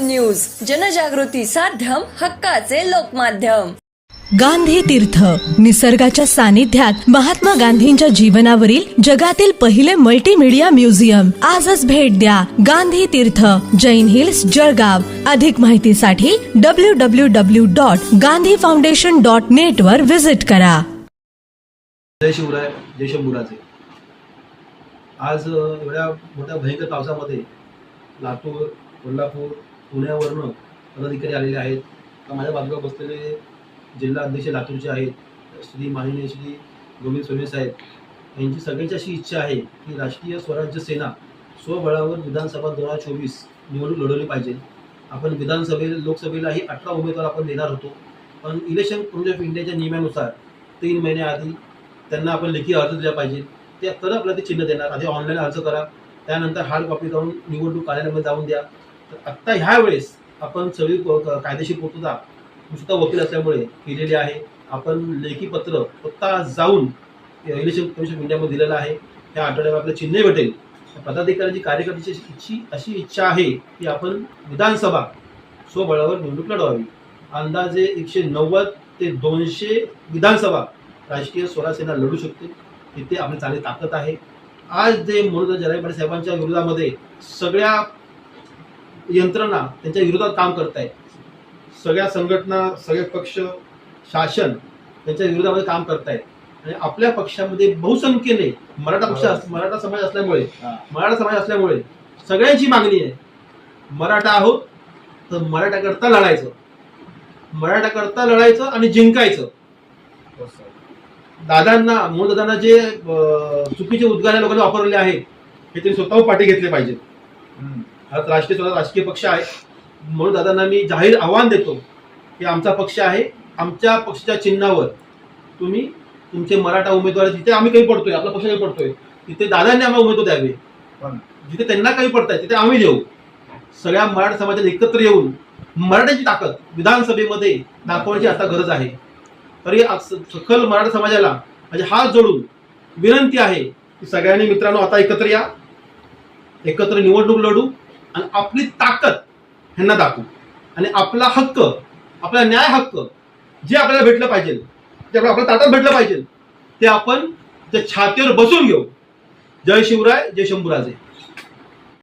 News जनजागृती साध्यम हक्काचे लोकमाध्यम. गांधी तीर्थ. निसर्गाच्या सानिध्यात महात्मा गांधींच्या जीवनावरील जगातील पहिले मल्टीमीडिया म्युझियम आजच भेट द्या गांधी तीर्थ. जैन हिल्स जळगाव. अधिक माहितीसाठी W W W dot Gandhi foundation dot net वर विजिट करा. जय शिवराय जय शंभूराजे. आज एवढ्या मोठ्या भयंकर पावसामध्ये लातूर कोल्हापूर पुण्यावरनं पदाधिकारी आलेले आहेत. तर माझ्या बाजूला बसलेले जिल्हा अध्यक्ष लातूरचे आहेत. श्री माननीय श्री गोविंद सोने साहेब. यांची सगळ्यांची अशी इच्छा आहे की राष्ट्रीय स्वराज्य सेना स्वबळावर विधानसभा दोन हजार चोवीस निवडणूक लढवली पाहिजे. आपण विधानसभेला लोकसभेलाही अठरा उमेदवार आपण देणार होतो. पण इलेक्शन कमिशन ऑफ इंडियाच्या नियमानुसार तीन महिन्याआधी त्यांना आपण लेखी अर्ज दिला पाहिजे. ते तर आपल्याला ते चिन्ह देणार. आधी ऑनलाईन अर्ज करा. त्यानंतर हार्ड कॉपी जाऊन निवडणूक कार्यालयामध्ये जाऊन द्या. तर आत्ता ह्या वेळेस आपण सगळी कायदेशीर पूर्तता नुसता वकील असल्यामुळे केलेली आहे. आपण लेखी पत्र स्वतः जाऊन इलेक्शन कमिशन ऑफ इंडियामध्ये दिलेलं आहे. त्या आठवड्यावर आपलं चिन्ह भेटेल. पदाधिकाऱ्यांची कार्यकर्त्याची इच्छी अशी इच्छा आहे की आपण विधानसभा स्वबळावर निवडणूक लढवावी. अंदाजे एकशे नव्वद ते दोनशे विधानसभा राष्ट्रीय स्वरासेना लढू शकते. तिथे आपली चांगली ताकद आहे. आज जे मनोज जराई साहेबांच्या विरोधामध्ये सगळ्या यंत्रणा त्यांच्या विरोधात काम करत आहेत सगळ्या संघटना सगळे पक्ष शासन त्यांच्या विरोधामध्ये काम करतायत. आणि आपल्या पक्षामध्ये बहुसंख्येने मराठा पक्ष अस- मराठा समाज असल्यामुळे मराठा समाज असल्यामुळे सगळ्यांची मागणी आहे. मराठा आहोत तर मराठा लढायचं. मराठा लढायचं आणि जिंकायचं. दादांना मूळ दादांना जे चुकीचे उद्गार लोकांनी वापरलेले आहेत हे त्यांनी स्वतःहून पाठी घेतले पाहिजेत. राष्ट्रीय स्वतः राजकीय पक्ष आहे. म्हणून दादांना मी जाहीर आव्हान देतो की आमचा पक्ष आहे. आमच्या पक्षाच्या चिन्हावर तुम्ही तुमचे मराठा उमेदवार जिथे आम्ही काही पडतोय आपला पक्ष काही पडतोय तिथे दादांनी आम्हाला उमेदवार द्यावे. जिथे त्यांना काही पडताय तिथे आम्ही देऊ. सगळ्या मराठा समाजाने एकत्र येऊन मराठ्याची ताकद विधानसभेमध्ये दाखवण्याची आता गरज आहे. तरी आज सकल मराठा समाजाला म्हणजे हात जोडून विनंती आहे की सगळ्यांनी मित्रांनो आता एकत्र या. एकत्र निवडणूक लढू. आणि आपली ताकद ह्यांना दाखवू. आणि आपला हक्क आपला न्याय हक्क जे आपल्याला भेटलं पाहिजे जे आपल्याला आपल्या ताटात भेटलं पाहिजे ते आपण त्या छातीवर बसून घेऊ. जय शिवराय जय शंभूराजे.